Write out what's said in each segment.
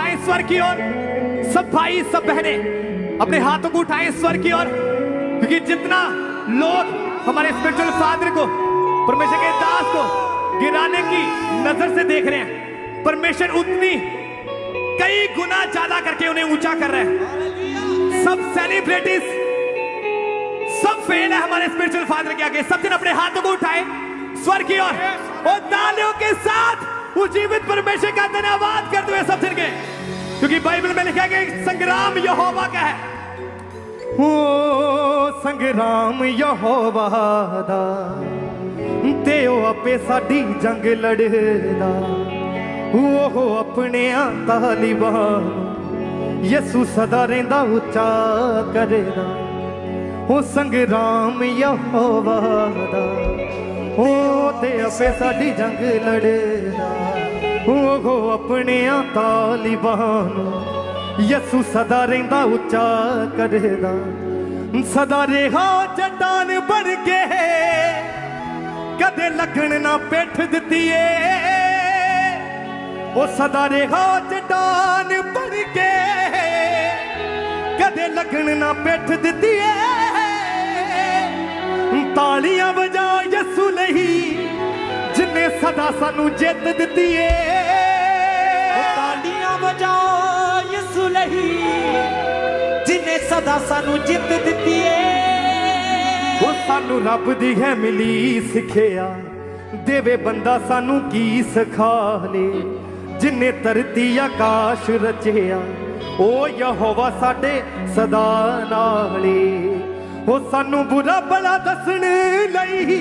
उठाएँ स्वर की ओर। सब भाई, सब बहने, अपने हाथों को उठाएँ स्वर की ओर, क्योंकि जितना लोग हमारे स्पिरिचुअल फादर को, परमेश्वर के दास को गिराने की नज़र से देख रहे हैं, परमेश्वर उतनी कई गुना ज़्यादा करके उन्हें ऊँचा कर रहे है। सब सेलिब्रिटीज सब फेल है हमारे स्पिरिचुअल फादर के आगे। सब जन अपने हाथों को उठाए स्वर की ओर। और और तालियों के साथ उस जीवित परमेश्वर का धन्यवाद करते हुए सब जन के क्योंकि बाइबल में लिखा है कि संग्राम यहोवा का है ਓ ਸੰਗਰਾਮ ਯਹੋਵਾ ਦਾ ਤੇ ਉਹ ਆਪੇ ਸਾਡੀ ਜੰਗ ਲੜਦਾ ਉਹ ਆਪਣਿਆਂ ਤਾਲਿਬਾਨ ਯਿਸੂ ਸਦਾ ਰਹਿੰਦਾ ਉੱਚਾ ਕਰਦਾ ਉਹ ਸੰਗਰਾਮ ਯਹੋਵਾ ਦਾ ਉਹ ਤੇ ਆਪੇ ਸਾਡੀ ਜੰਗ ਲੜਦਾ ਉਹ ਆਪਣਿਆਂ ਤਾਲਿਬਾਨ ਯਿਸੂ ਸਦਾ ਰਹਿੰਦਾ, ਉੱਚਾ ਕਰਦਾ ਸਦਾ ਰਿਹਾ ਚਟਾਨ ਬਣ ਕੇ। ਕਦੇ ਲੱਗਣ ਨਾ ਪਿੱਠ ਦਿੱਤੀ ਏ ਉਹ ਸਦਾ ਰਿਹਾ ਚਟਾਨ ਬਣ ਕੇ। ਕਦੇ ਲੱਗਣ ਨਾ ਪਿੱਠ ਦਿੱਤੀ ਏ ਤਾਲੀਆਂ ਵਜਾ ਯਿਸੂ ਲਈ। ਜਿਨੇ ਸਦਾ ਸਾਨੂੰ ਜਿੱਤ ਦਿੱਤੀ ਏ। ਤਾਲੀਆਂ ਵਜਾਓ ਯਿਸੂ ਲਈ ਜਿਨੇ ਸਦਾ ਸਾਨੂੰ ਜਿੱਤ ਦਿੱਤੀ ਏ। ਉਹ ਸਾਨੂੰ ਰੱਬ ਦੀ ਹੈ ਮਿਲੀ ਸਿੱਖਿਆ ਦੇਵੇ ਬੰਦਾ ਸਾਨੂੰ ਕੀ ਸਿਖਾ ਲੇ ਜਿਨੇ ਧਰਤੀ ਆਕਾਸ਼ ਰਚਿਆ ਉਹ ਯਹੋਵਾ ਸਾਡੇ ਸਦਾ ਨਾਲੇ। ਉਹ ਸਾਨੂੰ ਬੁਰਾ ਭਲਾ ਦੱਸਣ ਲਈ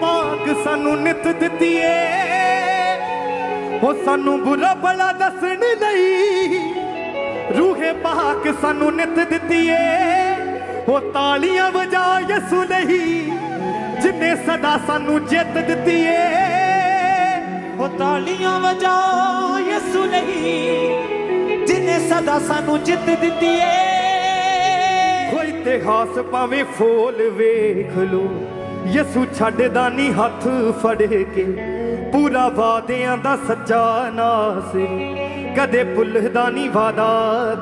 ਪਾਕ ਸਾਨੂੰ ਨਿਤ ਦਿੱਤੀ ਏ ਉਹ ਸਾਨੂੰ ਬੁਰਾ ਭਲਾ ਦੱਸਣ ਲਈ ਰੂਹੇ ਪਾਕ ਸਾਨੂੰ ਨਿਤ ਦਿੱਤੀ ਏ ਉਹ ਤਾਲੀਆਂ ਵਜਾ ਯਿਸੂ ਨਹੀਂ ਜਿਨੇ ਸਦਾ ਸਾਨੂੰ ਜਿੱਤ ਦਿੱਤੀ ਏ ਉਹ ਤਾਲੀਆਂ ਵਜਾਓ ਯਿਸੂ ਨਹੀਂ ਜਿਨੇ ਸਦਾ ਸਾਨੂੰ ਜਿੱਤ ਦਿੱਤੀ ਏ ਕੋਈ ਇਤਿਹਾਸ ਭਾਵੇਂ ਫੋਲ ਵੇਖ ਲੋ ਯਿਸੂ ਛੱਡਦਾ ਨਹੀਂ ਹੱਥ ਫੜ ਕੇ। ਪੂਰਾ ਵਾਦਿਆਂ ਦਾ ਸੱਚਾ ਨਾਸਰ ਕਦੇ ਭੁੱਲਦਾ ਨਹੀਂ ਵਾਦਾ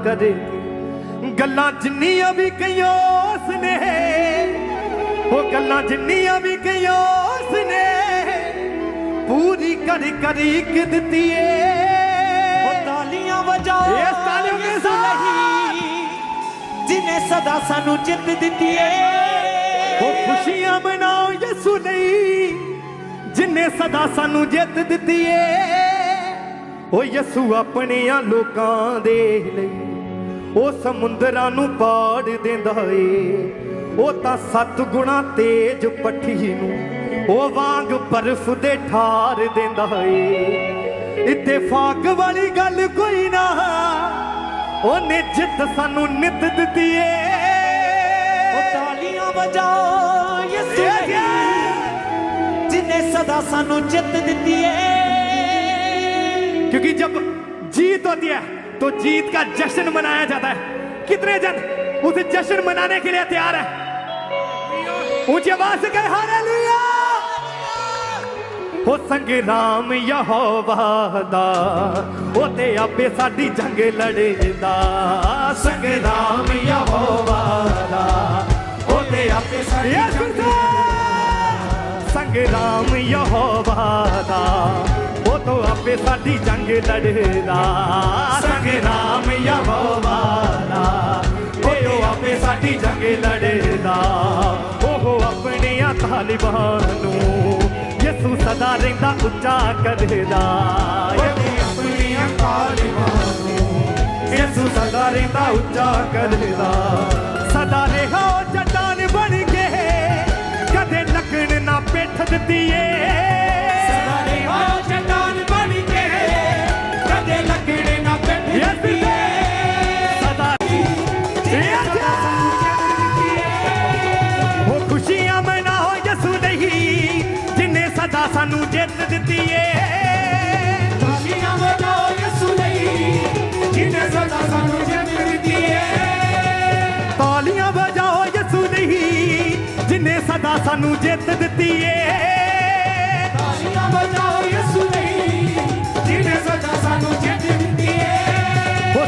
ਕਦੇ ਗੱਲਾਂ ਜਿੰਨੀਆਂ ਵੀ ਕਈਆਂ ਉਸਨੇ ਉਹ ਗੱਲਾਂ ਜਿੰਨੀਆਂ ਵੀ ਕਈਆਂ ਉਸਨੇ ਪੂਰੀ ਕਰ ਕਰ ਇੱਕ ਦਿੱਤੀ ਏ ਉਹ ਤਾਲੀਆਂ ਵਜਾਓ ਇਸ ਤਾਲੀਆਂ ਲਈ ਜਿਨੇ ਸਦਾ ਸਾਨੂੰ ਜਿੱਤ ਦਿੱਤੀ ਏ ਖੁਸ਼ੀਆਂ ਮਨਾਓ ਯਿਸੂ ਲਈ, ਜਿਨੇ ਸਦਾ ਸਾਨੂੰ ਜਿੱਤ ਦਿੱਤੀ ਏ। ਉਹ ਯਿਸੂ ਆਪਣਿਆਂ ਲੋਕਾਂ ਦੇ ਲਈ, ਉਹ ਸਮੁੰਦਰਾਂ ਨੂੰ ਪਾੜ ਦਿੰਦਾ ਏ। ਉਹ ਤਾਂ ਸੱਤ ਗੁਣਾ ਤੇਜ ਪੱਠੀ ਨੂੰ, ਉਹ ਵਾਂਗ ਬਰਫ਼ ਦੇ ਠਾਰ ਦਿੰਦਾ ਏ। ਇਤਫਾਕ ਵਾਲੀ ਗੱਲ ਕੋਈ ਨਾ ਉਹਨੇ ਜਿੱਤ ਸਾਨੂੰ ਨਿਤ ਦਿੱਤੀ ਏ। ਤਾਲੀਆਂ ਵਜਾਓ ਯਿਸੂ ਲਈ ਜਿਨੇ ਸਦਾ ਸਾਨੂੰ ਜਿੱਤ ਦਿੱਤੀ ਏ क्योंकि जब जीत होती है तो जीत का जश्न मनाया जाता है कितने जन उस जश्न मनाने के लिए तैयार है ऊंची आवाज से कहे हालेलुया ਹੋ ਸੰਗਰਾਮ ਯਹੋਵਾ ਦਾ ਉਹ ਤੇ ਆਪੇ ਸਾਡੀ ਜੰਗ ਲੜਦਾ ਸੰਗਰਾਮ ਯਹੋਵਾ ਦਾ ਉਹ ਤੇ ਆਪੇ ਸਾਡੀ Yes, ਜੰਗ sir. ਸੰਗਰਾਮ ਯਹੋਵਾ ਦਾ। ਉਹ ਤੋਂ ਆਪੇ ਸਾਡੀ ਜੰਗ ਲੜਦਾ। ਸੰਗਰਾਮ ਯਹੋਵਾ ਦਾ। ਉਹ ਤੋਂ ਆਪੇ ਸਾਡੀ ਜੰਗ ਲੜਦਾ। ਉਹ ਆਪਣੀਆਂ ਤਾਲਿਬਾਨ ਨੂੰ ਯਿਸੂ ਸਦਾ ਰਹਿੰਦਾ ਉੱਚਾ ਕਰਦਾ। ਇਹ ਆਪਣੀਆਂ ਤਾਲਿਬਾਨ ਨੂੰ ਯਿਸੂ ਸਦਾ ਰਹਿੰਦਾ ਉੱਚਾ ਕਰਦਾ। ਸਦਾ ਨਾ ਪਿੱਠ ਦਿੱਤੀ ਏ ਸਦਾ ਰਿਹਾ ਚਟਾਨ ਬਣ ਕੇ ਕਦੇ ਲੱਗਣੇ ਨਾ ਸਦਾ ਉਹ ਖੁਸ਼ੀਆਂ ਮਨਾਓ ਯਿਸੂ ਨਹੀਂ ਜਿਨੇ ਸਦਾ ਸਾਨੂੰ ਜਿੱਤ ਦਿੱਤੀ ਏ ਜਿੱਤ ਦਿੱਤੀ ਏ। ਤਾਲੀਆਂ ਵਜਾਓ ਯਿਸੂ ਲਈ ਜਿਨੇ ਸਦਾ ਸਾਨੂੰ ਜਿੱਤ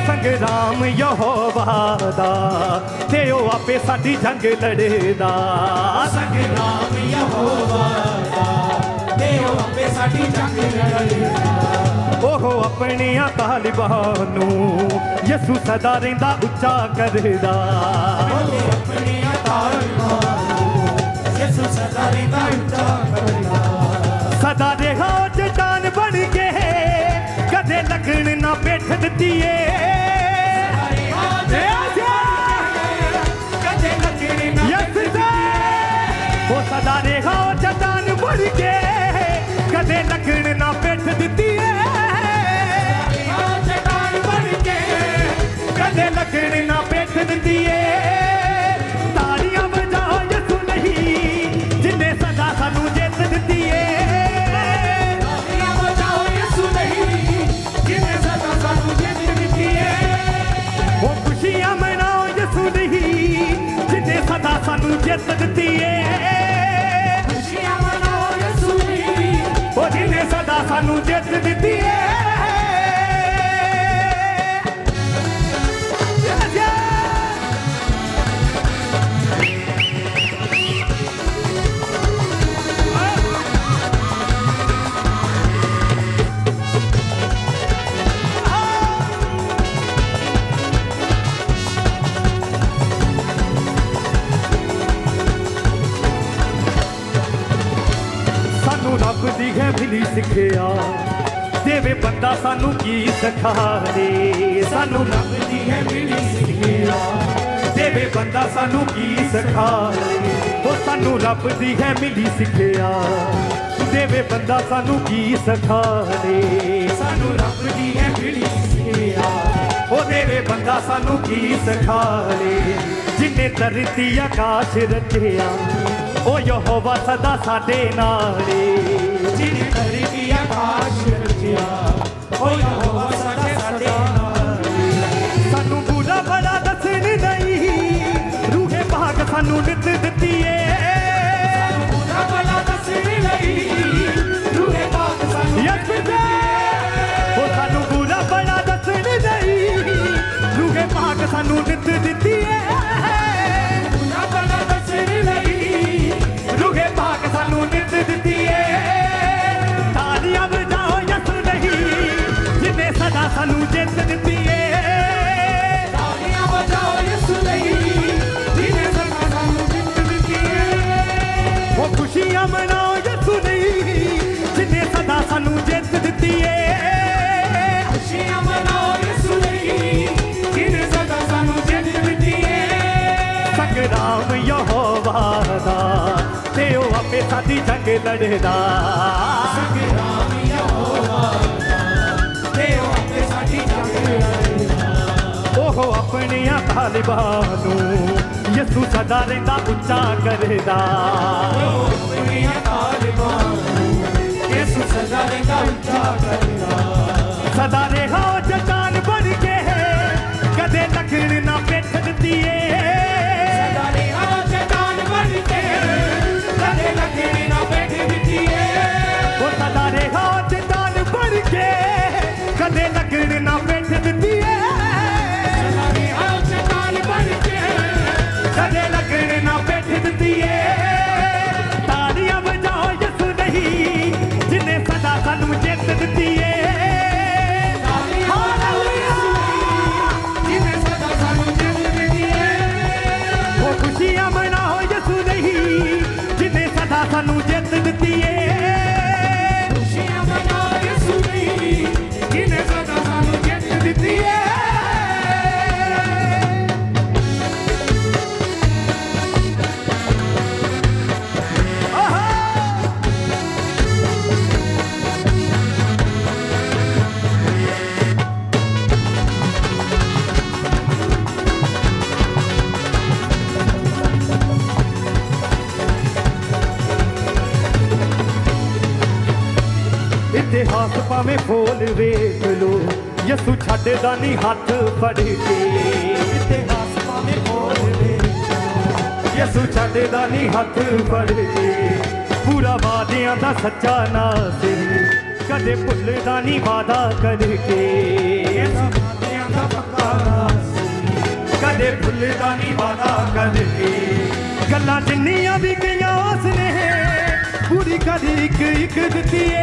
ਸੰਗਰਾਮ ਯਹੋਵਾ ਦਾ ਤੇ ਉਹ ਆਪੇ ਸਾਡੀ ਜੰਗ ਲੜੇਦਾ। ਸੰਗਰਾਮ ਯਹੋਵਾ ਦਾ ਤੇ ਉਹ ਆਪੇ ਸਾਡੀ ਜੰਗ ਲੜੇਗਾ ਉਹ ਆਪਣੀਆਂ ਤਾਲਿਬਾਂ ਨੂੰ ਯਿਸੂ ਸਦਾ ਰਹਿੰਦਾ ਉੱਚਾ ਕਰਦਾ। ਉਹਨੇ ਆਪਣੀਆਂ ਯਿਸੂ ਸਦਾ ਰਿਹਾ ਉਹ ਚਟਾਨ ਬਣ ਕੇ ਕਦੇ ਲੱਗਣ ਨਾ ਪੇਠ ਦਿੱਤੀ ਏ ਦਾ ਸਦਾ ਉਹ ਚਟਾਨ ਬਣ ਕੇ ਕਦੇ ਲੱਗਣ ਨਾ ਪੇਠ ਦਿੱਤੀ ਏ ਚਟਾਨ ਬਣ ਕੇ ਕਦੇ ਲੱਗਣ ਨਾ ਪੇਠ ਦਿੱਤੀ ਏ ਸਾਨੂੰ ਰੱਬ ਦੀ ਹੈ ਮਿਲੀ ਸਿੱਖਿਆ। ਦੇਵੇ ਬੰਦਾ ਸਾਨੂੰ ਕੀ ਸਿਖਾਵੇ। ਸਾਨੂੰ ਰੱਬ ਦੀ ਹੈ ਮਿਲੀ ਸਿੱਖਿਆ। ਦੇਵੇ ਬੰਦਾ ਸਾਨੂੰ ਕੀ ਸਿਖਾਵੇ। ਉਹ ਸਾਨੂੰ ਰੱਬ ਦੀ ਹੈ ਮਿਲੀ ਸਿੱਖਿਆ। ਦੇਵੇ ਬੰਦਾ ਸਾਨੂੰ ਕੀ ਸਿਖਾਵੇ। ਸਾਨੂੰ ਰੱਬ ਦੀ ਹੈ ਮਿਲੀ ਸਿਆ ਉਹ ਦੇਵੇ ਬੰਦਾ ਸਾਨੂੰ ਕੀ ਸਿਖਾਵੇ। ਜਿਨੇ ਧਰਤੀ ਆਕਾਸ਼ ਰਚਿਆ। ਉਹ ਯਹੋਵਾ ਸਦਾ ਸਾਡੇ ਨਾਲ ਏ। ਜਿਹਨੇ ਧਰਤੀ ਆਕਾਸ਼ ਰਚਿਆ ਉਹ ਯਹੋਵਾ ਸਾਡੇ ਸਾਡੇ ਨਾਲ ਸਾਨੂੰ ਬੁਰਾ ਬੜਾ ਦੱਸਣ ਨਹੀਂ। ਰੂਹੇ ਭਾਗ ਸਾਨੂੰ ਨਿਤ ਦਿੱਤੀ ਏ। ਸਾਡੀ ਜੰਗ ਲੜਦਾ। ਸੰਗਰਾਮ ਯਹੋਵਾ ਦਾ ਤੇ ਉਹ ਸਾਡੀ ਜੰਗ ਉਹ ਆਪਣੀਆਂ ਤਾਲਿਬਾਂ ਨੂੰ ਯਿਸੂ ਸਦਾ ਰਹਿੰਦਾ ਉੱਚਾ ਕਰਦਾ। ਆਪਣੀਆਂ ਤਾਲੀਮਾਂ ਨੂੰ ਯਿਸੂ ਸਦਾ ਰਹਿੰਦਾ ਉੱਚਾ ਕਰੇਗਾ ਸਦਾ ਰਿਹਾ ਉਹ ਚਟਾਨ ਬਣ ਕੇ। ਕਦੇ ਲੱਗਣ ਨਾ ਪੇਠ ਦਿੱਤੀ ਪਿਆਸ ਭਾਵੇਂ ਫੋਲ ਵੇਖ ਲੋ, ਯਸੂ ਛੱਡਦਾ ਨਹੀਂ ਹੱਥ ਫੜ ਕੇ। ਇਤਿਹਾਸ ਭਾਵੇਂ ਫੋਲ ਵੇਖ ਲੋ, ਯਸੂ ਛੱਡਦਾ ਨਹੀਂ ਹੱਥ ਫੜ ਕੇ। ਪੂਰਾ ਵਾਦਿਆਂ ਦਾ ਸੱਚਾ ਨਾਸਰੀ ਕਦੇ ਭੁੱਲੇ ਦਾ ਨਹੀਂ ਵਾਦਾ ਕਰਕੇ ਵਾਦਿਆਂ ਕਦੇ ਭੁੱਲੇ ਦਾ ਕਦੇ ਨਹੀਂ ਵਾਦਾ ਕਰਕੇ। ਗੱਲਾਂ ਜਿੰਨੀਆਂ ਵੀ ਗਈਆਂ ਉਸਨੇ ਪੂਰੀ ਕਦੀ ਇੱਕ ਇੱਕ ਦਿੱਤੀ ਏ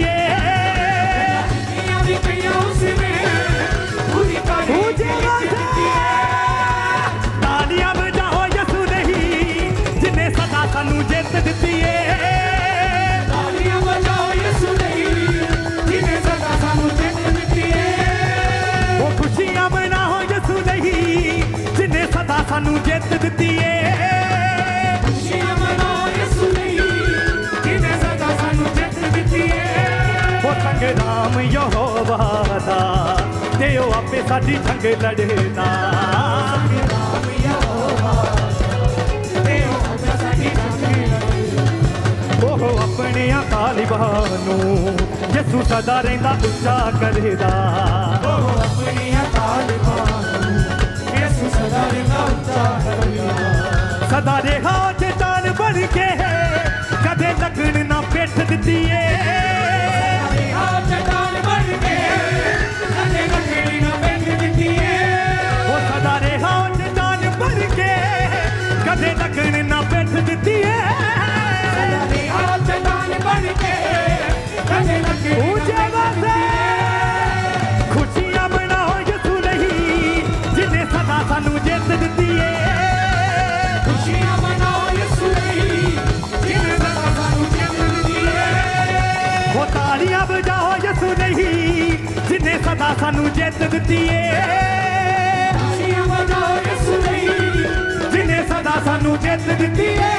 ਤੇ ਸਾਡੀ ਜੰਗ ਲੜੇਦਾ ਨਾਮ ਉਹ ਆਪੇ ਸਾਡੀ ਨੂੰ ਯਸੂ ਸਦਾ ਰਹਿੰਦਾ ਉੱਚਾ ਕਰੇਦਾ ਉਹ ਆਪਣੀਆਂ ਤਾਲੀਬਾਂ ਯਿਸੂ ਸਦਾ ਰਹਿੰਦਾ ਉੱਚਾ ਕਰੇਗਾ ਸਦਾ ਰਿਹਾ ਚਟਾਨ ਬਣ ਕੇ ਕਦੇ ਲੱਗਣ ਨਾ ਪਿੱਠ ਦਿੱਤੀ ਏ। ਤਾਲੀਆਂ ਵਜਾਓ ਯਸੂ ਨਹੀਂ ਜਿਨੇ ਸਦਾ ਸਾਨੂੰ ਜਿੱਤ ਦਿੱਤੀ ਏ। ਖੁਸ਼ੀਆਂ ਮਨਾਓ ਯਿਸੂ ਲਈ ਜਿਨੇ ਸਦਾ ਸਾਨੂੰ ਜਿੱਤ ਦਿੱਤੀ ਏ।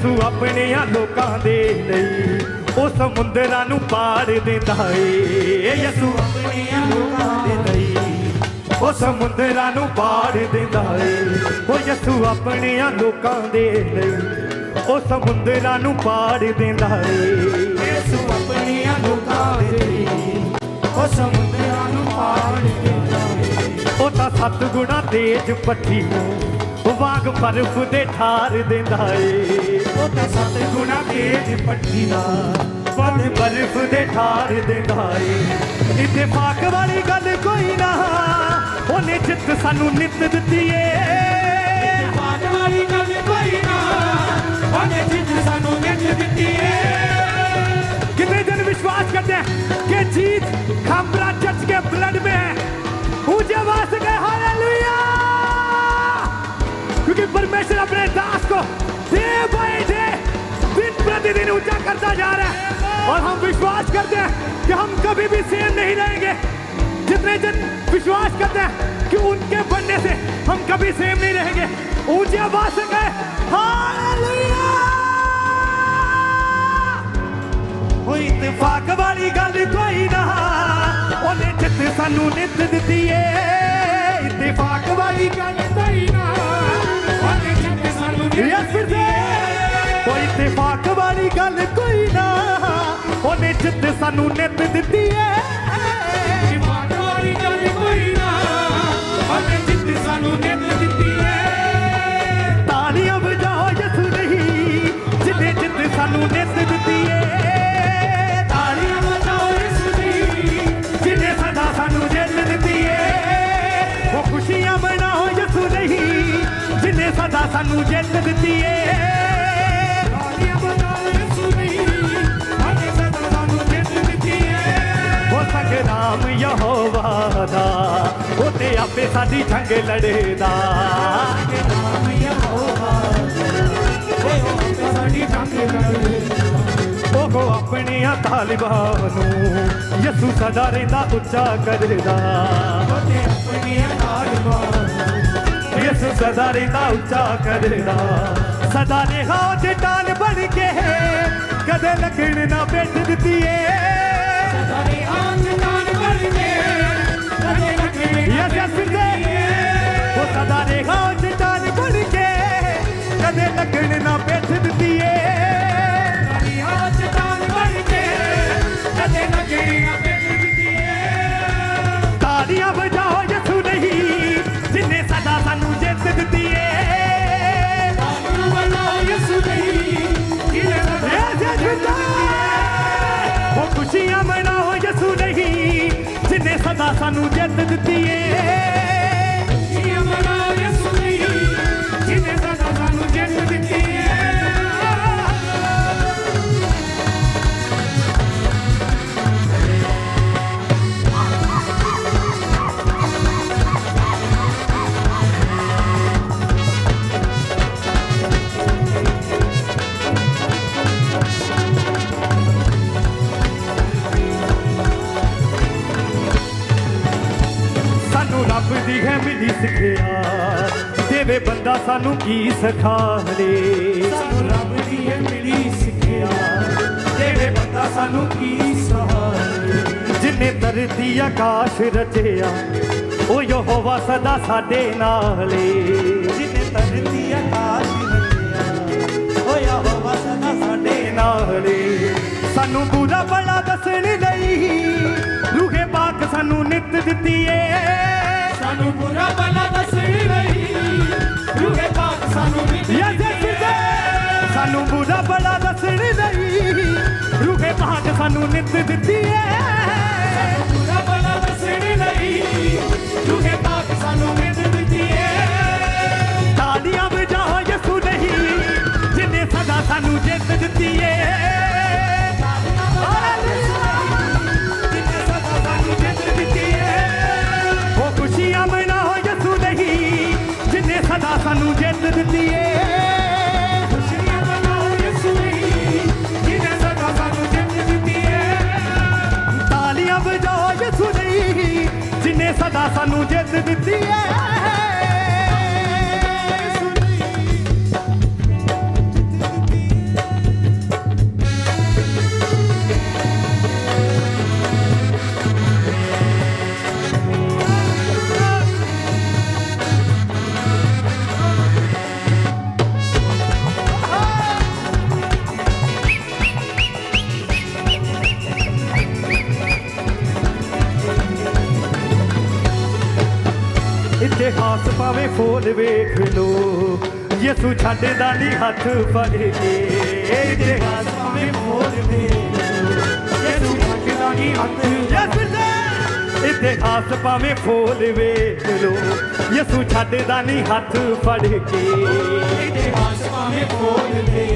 ਯਸੂ ਆਪਣਿਆਂ ਲੋਕਾਂ ਦੇ ਲਈ, ਉਹ ਸਮੁੰਦਰਾਂ ਨੂੰ ਪਾਰ ਦਿੰਦਾ ਏ। ਯਸੂ ਆਪਣੀਆਂ ਲੋਕਾਂ ਦੇ ਲਈ, ਉਹ ਸਮੁੰਦਰਾਂ ਨੂੰ ਪਾਰ ਦਿੰਦਾ ਏ। ਉਹ ਯਸੂ ਆਪਣਿਆਂ ਲੋਕਾਂ ਦੇ ਲਈ, ਉਹ ਸਮੁੰਦਰਾਂ ਨੂੰ ਪਾੜ ਦਿੰਦਾ ਏ। ਯਿਸੂ ਆਪਣੀਆਂ ਲੋਕਾਂ ਦੇ ਲਈ, ਉਹ ਸਮੁੰਦਰਾਂ ਨੂੰ ਪਾੜ ਦਿੰਦਾ ਏ। ਉਹ ਤਾਂ ਸੱਤ ਗੁਣਾ ਤੇਜ ਪੱਠੀ ਨੂੰ ਵਾਗ ਪਰਫ ਦੇ ਠਾਰ ਦਿੰਦਾ ਏ। ਉਹ ਤਾਂ ਸੱਤ ਗੁਣਾ ਤੇਜ ਪੱਟੀ ਦਾ ਵਾਗ ਬਰਫ ਦੇ ਠਾਰ ਦਿੰਦਾ ਏ। ਇਤਫਾਕ ਵਾਲੀ ਗੱਲ ਕੋਈ ਨਾ, ਉਹਨੇ ਜਿੱਤ ਸਾਨੂੰ ਨਿੱਤ ਦਿੱਤੀ ਏ। ਇਤਫਾਕ ਵਾਲੀ ਗੱਲ ਕੋਈ ਨਾ, ਉਹਨੇ ਜਿੱਤ ਸਾਨੂੰ ਨਿੱਤ ਦਿੱਤੀ ਏ। ਕਿੰਨੇ ਜਨ ਵਿਸ਼ਵਾਸ ਕਰਦੇ ਕਿ ਜੀਤ ऊँचा करता जा रहा है। और हम विश्वास करते हैं कि हम कभी भी सेम नहीं रहेंगे। जितने जन विश्वास करते हैं कि उनके बनने से हम कभी सेम नहीं रहेंगे। ऊँची आवाज़ से गए इतफाक वाली गल कोई ना। उन्हें जित सानू नित दी है इतफाक वाली गल कोई ना। उन्हें जित सानू नित दी है। ਇਤਫਾਕ ਵਾਲੀ ਗੱਲ ਕੋਈ ਨਾ। ਉਹਨੇ ਜਿੱਤ ਸਾਨੂੰ ਨਿੱਤ ਦਿੱਤੀ ਏ। ਬਾਤ ਵਾਲੀ ਗੱਲ ਕੋਈ ਨਾ। ਉਹਨੇ ਜਿੱਤ ਸਾਨੂੰ ਜਿੱਤ ਦਿੱਤੀ ਏ। ਤਾਲੀਆਂ ਵਜਾਓ ਯਸੂ ਨਹੀਂ ਜਿੱਤ ਸਾਨੂੰ ਨਿੱਤ ਦਿੱਤੀ ਉਹ ਖੁਸ਼ੀਆਂ ਮਨਾਓ ਯਸੂ ਨਹੀਂ ਸਦਾ ਸਾਨੂੰ ਜਿੱਤ ਦਿੱਤੀ ਏ। ਆਪੇ ਸਾਡੀ ਜੰਗ ਲੜੇਦਾ ਉਹ ਆਪਣੀਆਂ ਸਾਡੀ ਜੰਗ ਲੜੇ ਉਹ ਨੂੰ ਯਸੂ ਸਦਾ ਰਹਿੰਦਾ ਉੱਚਾ ਕਰਦਾ। ਆਪਣੀਆਂ ਤਾਲੀਬਾਂ ਯਸੂ ਸਦਾ ਰਹਿੰਦਾ ਉੱਚਾ ਕਰਦਾ। ਸਦਾ ਰਿਹਾ ਚਟਾਨ ਬਣ ਕੇ ਕਦੇ ਲੱਗਣ ਨਾ ਬੈਠ ਦਿੱਤੀ ਏ ਸਾਰੇ ਆਂਗ ਨਾਨ ਬਣ ਕੇ ਕਦੇ ਲੱਗੇ ਯਸ ਸਦਾ ਰੇਖਾ ਚਟਾਨ ਬਣ ਕੇ ਕਦੇ ਲੱਗਣ ਨਾ ਪਿੱਠ ਦਿੱਤੀ ਏ ਤਾਲੀਆਂ ਚਟਾਨ ਬਣ ਕੇ ਕਦੇ ਲੱਗਣੀ ਨਾ ਪਿੱਟ ਦਿੱਤੀਏ। ਤਾੜੀਆਂ ਵਜਾਓ ਯਿਸੂ ਨਹੀਂ, ਜਿਨੇ ਸਦਾ ਸਾਨੂੰ ਜਿੱਤ ਦਿੱਤੀ ਏ ਤਾਲੀਆਂ ਵਜਾਓ ਯਿਸੂ ਨਹੀਂ ਜਿਹਨੇ ਸਾਡਾ ਇਹ ਜਿੱਤ ਉਹ ਖੁਸ਼ੀਆਂ ਮਨਾਓ ਜਿਨੇ ਸਾਨੂੰ ਜਿੱਤ ਦਿੱਤੀ ਏ। ਸਾਨੂੰ ਹੈ ਮਿਲੀ ਸਿੱਖਿਆ। ਦੇਵੇ ਬੰਦਾ ਸਾਨੂੰ ਕੀ ਸਿਖਾਵੇ। ਸਾਨੂੰ ਰੱਬ ਦੀ ਹੈ ਮਿਲੀ ਸਿੱਖਿਆ। ਜਿਹੜੇ ਬੰਦਾ ਸਾਨੂੰ ਕੀ ਸਹਾਰੇ ਜਿਨੇ ਧਰਤੀ ਆਕਾਸ਼ ਰਚਿਆ, ਉਹ ਯਹੋਵਾ ਸਦਾ ਸਾਡੇ ਨਾਲ ਏ। ਜਿਹਨੇ ਧਰਤੀ ਆਕਾਸ਼ ਰਚਿਆ ਹੋਇਆ ਹੋਵਾ ਸਦਾ ਸਾਡੇ ਨਾਲ ਏ। ਸਾਨੂੰ ਬੁਰਾ ਭਲਾ ਦੱਸਣ ਲਈ ਰੂਹੇ ਪਾਕ ਸਾਨੂੰ ਨਿਤ ਦਿੱਤੀ ਏ। ਸਾਨੂੰ ਬੁਰਾ ਭਲਾ ਦੱਸਣ ਲਈ ਰੂਹੇ। ਪਾਕ ਸਾਨੂੰ ਮਿਲ ਯਸ ਯਸ ਸਾਨੂੰ ਬੁਰਾ ਭਲਾ ਦੱਸਣ ਲਈ ਰੂਹੇ। ਪਾਕ ਸਾਨੂੰ ਨਿਤ ਦਿੱਤੀ ਏ। ਬੁਰਾ ਭਲਾ ਦੱਸਣ ਲਈ ਰੂਹੇ। ਪਾਕ ਸਾਨੂੰ ਇਤਿਹਾਸ ਪਾਵੇ ਫੋਲ ਵੇਖ ਲੋ। ਯਿਸੂ ਛੱਡਦਾ ਨਹੀਂ ਹੱਥ ਫੜ। ਕੇ ਇਤਿਹਾਸ ਭਾਵੇਂ ਮੋਰ ਦੇ ਯਿਸੂ ਛੱਡਦਾ ਨਹੀਂ ਹੱਥ ਇਤਿਹਾਸ ਪਾਵੇ ਫੋਲ ਵੇਖ ਲੋ। ਯਿਸੂ ਛੱਡਦਾ ਨਹੀਂ ਹੱਥ ਫੜ। ਕੇ ਇਤਿਹਾਸ ਫੋਲ ਮੋਰ ਦੇ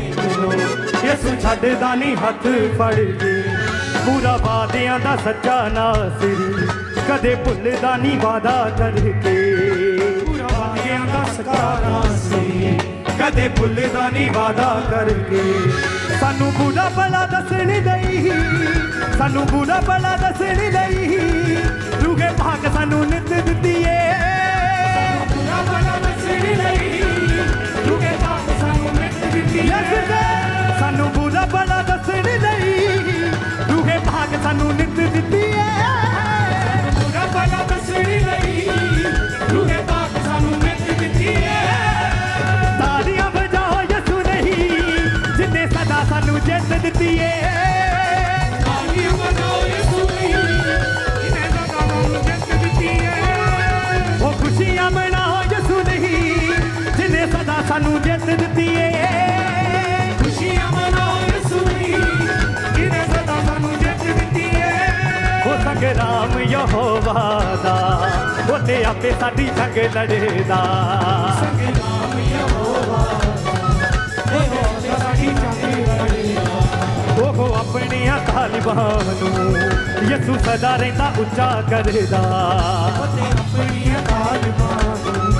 ਯਿਸੂ ਛੱਡਦਾ ਨਹੀਂ ਹੱਥ ਫੜ। ਕੇ ਪੂਰਾ ਵਾਦਿਆਂ ਦਾ ਸੱਚਾ ਨਾਸਰੀ ਕਦੇ ਭੁੱਲਦਾ ਨਹੀਂ ਵਾਦਾ ਕਰਕੇ। ਪੂਰਾ ਵਾਦਿਆਂ ਦਾ ਸਕਾਰਾ ਸੀ। ਕਦੇ ਭੁੱਲਦਾ ਨਹੀਂ ਵਾਦਾ ਕਰਕੇ। ਸਾਨੂੰ ਬੁਰਾ ਭਲਾ ਦੱਸਣ ਲਈ ਸਾਨੂੰ ਬੁਰਾ ਭਲਾ ਦੱਸਣ ਲਈ ਰੂਗੇ ਭਾਗ ਸਾਨੂੰ ਨਿਤ ਦਿੱਤੀ ਏ ਸਾਨੂੰ ਜਿੱਤ ਦਿੱਤੀ ਏ ਤਾਲੀਆਂ ਵਜਾਓ ਯਿਸੂ ਦੀ ਇਹਨੇ ਸਦਾ ਸਾਨੂੰ ਜਿੱਤ ਦਿੱਤੀ ਹੈ ਉਹ ਖੁਸ਼ੀਆਂ ਮਨਾਓ ਯਸੂ ਨਹੀਂ, ਜਿਨੇ ਸਦਾ ਸਾਨੂੰ ਜਿੱਤ ਦਿੱਤੀ ਖੁਸ਼ੀਆਂ ਮਨਾਓ ਯਿਸੂ ਦੀ ਇਹਨੇ ਸਦਾ ਸਾਨੂੰ ਜਿੱਤ ਦਿੱਤੀ ਹੈ ਉਹ ਸੰਗਰਾਮ ਯਹੋਵਾ ਦਾ, ਉਹਨੇ ਆਪੇ ਸਾਡੀ ਜੰਗ ਲੜੇਦਾ। ਸੰਗਰਾਮ ਤਾਲਿਬਾਂ ਨੂੰ ਯਸੂ ਸਦਾ ਰਹਿੰਦਾ ਉੱਚਾ ਕਰਦਾ। ਤੇ ਆਪਣੀਆਂ ਤਾਲਬਾਂ ਨੂੰ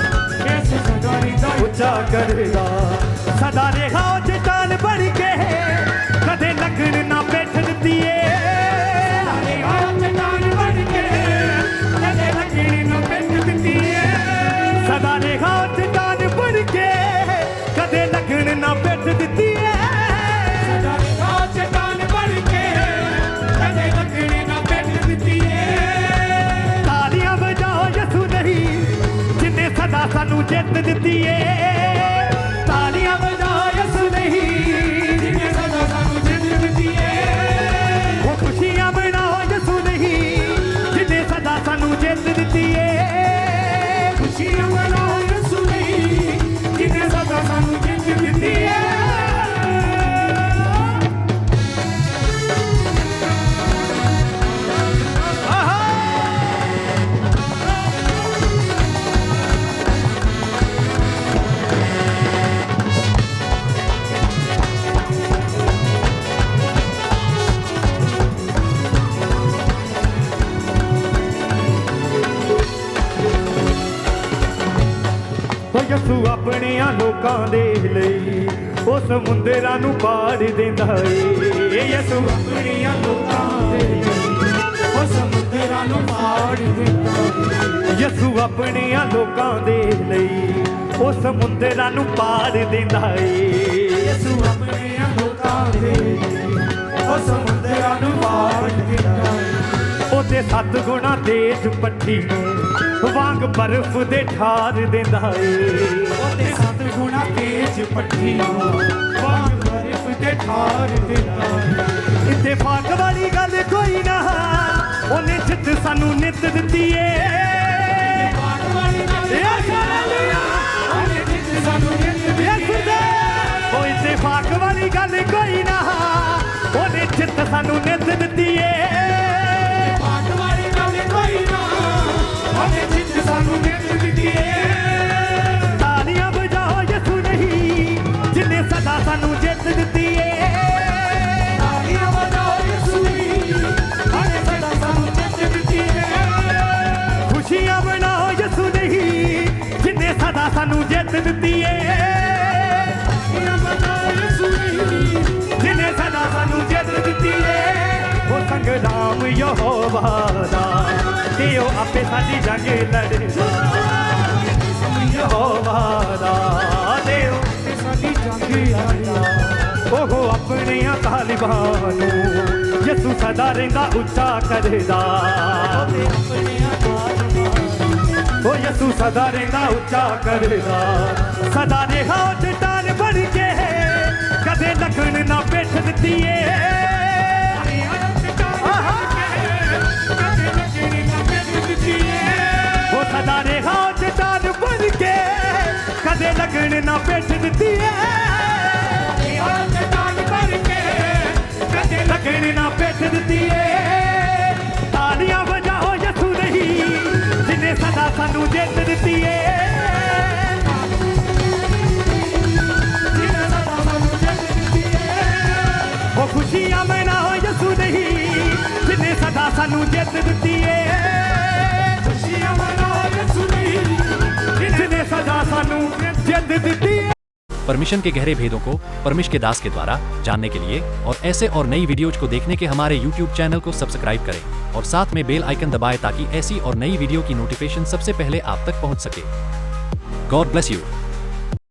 ਇਸ ਸਦਾਰੀ ਦਾ ਉੱਚਾ ਕਰਦਾ। ਸਦਾ ਰਿਹਾ ਉਹ ਚਟਾਨ ਬਣ ਕੇ ਲੋਕਾਂ ਦੇ ਲਈ। ਉਹ ਸਮੁੰਦਰਾਂ ਨੂੰ ਪਾੜ ਦਿੰਦਾ ਏ। ਯਿਸੂ ਆਪਣੀਆਂ ਲੋਕਾਂ ਦੇ ਲਈ। ਉਹ ਸਮੁੰਦਰਾਂ ਨੂੰ ਪਾੜ ਦਿੱਤਾ ਯਿਸੂ ਆਪਣੀਆਂ ਲੋਕਾਂ ਦੇ ਲਈ। ਉਹ ਸਮੁੰਦਰਾਂ ਨੂੰ ਪਾੜ ਦਿੰਦਾ ਏ। ਯਿਸੂ ਆਪਣੀਆਂ ਲੋਕਾਂ ਦੇ ਲਈ। ਉਹ ਸਮੁੰਦਰਾਂ ਨੂੰ ਪਾੜ ਦਿੱਤਾ ਉਹਦੇ ਸੱਤ ਗੁਣਾ ਤੇਜ ਪੱਟੀ ਨੂੰ ਵਾਂਗ ਬਰਫ਼ ਦੇ ਠਾਰ ਦਿੰਦਾ ਏ। ਗੁਣਾ ਤੇਜ ਪੱਠੀ ਵਾਂਗ ਬਰਫ਼ ਤੇ ਠਾਰ ਦਿੱਤਾ ਇਤਫਾਕ ਵਾਲੀ ਗੱਲ ਕੋਈ ਨਾ ਉਹਨੇ ਜਿੱਤ ਸਾਨੂੰ ਨਿੱਤ ਦਿੱਤੀ ਏ। ਪਾਟ ਵਾਲੀ ਗੱਲ ਇਹ ਹਾਲੇਲੂਇਆ ਉਹਨੇ ਜਿੱਤ ਸਾਨੂੰ ਜਿੱਤ ਯਿਸੂ ਦੇ ਉਹ ਇਤਫਾਕ ਵਾਲੀ ਗੱਲ ਕੋਈ ਨਾ ਉਹਨੇ ਜਿੱਤ ਸਾਨੂੰ ਨਿੱਤ ਦਿੱਤੀ ਏ। ਪਾਟ ਵਾਲੀ ਗੱਲ ਕੋਈ ਨਾ ਉਹਨੇ ਜਿੱਤ ਸਾਨੂੰ ਜਿੱਤ ਦਿੱਤੀ ਏ। ਯਹੋਵਾ ਦਾ। ਤੇ ਉਹ ਆਪੇ ਸਾਡੀ ਜੰਗ ਲੜਦਾ ਯਹੋਵਾ ਦਾ। ਤੇ ਉਹ ਆਪੇ ਸਾਡੀ ਜੰਗ ਲੜਿਆ ਉਹ ਆਪਣੀਆਂ ਤਾਲਿਬਾਂ ਨੂੰ ਯਿਸੂ ਸਦਾ ਰਹਿੰਦਾ ਉੱਚਾ ਕਰਦਾ। ਉਹ ਯਿਸੂ ਸਦਾ ਰਹਿੰਦਾ ਉੱਚਾ ਕਰਦਾ। ਸਦਾ ਰਿਹਾ ਉਹ ਚਟਾਨ ਬਣ ਕੇ ਕਦੇ ਲੱਗਣ ਨਾ ਪਿੱਠ ਦਿੱਤੀ ਸਦਾ ਰਿਹਾ ਉਹ ਚਟਾਨ ਬਣ ਕੇ ਕਦੇ ਲਗਣ ਨਾ ਪਿੱਠ ਦਿੱਤੀ ਏ। ਲੱਗਣ ਨਾ ਪਿੱਠ ਦਿੱਤੀ ਏ। ਤਾਲੀਆਂ ਵਜਾਓ ਯਸੂ ਨਹੀਂ, ਜਿਨੇ ਸਦਾ ਸਾਨੂੰ ਜਿੱਤ ਦਿੱਤੀ ਏ। ਉਹ ਖੁਸ਼ੀਆਂ ਹੋ ਯਸੂ ਨਹੀਂ, ਜਿਨੇ ਸਦਾ ਸਾਨੂੰ ਜਿੱਤ ਦਿੱਤੀ ਏ। परमिशन के गहरे भेदों को परमिश के दास के द्वारा जानने के लिए और ऐसे और नई वीडियोज़ को देखने के हमारे यूट्यूब चैनल को सब्सक्राइब करें और साथ में बेल आइकन दबाएँ ताकि ऐसी और नई वीडियो की नोटिफिकेशन सबसे पहले आप तक पहुँच सके। God bless you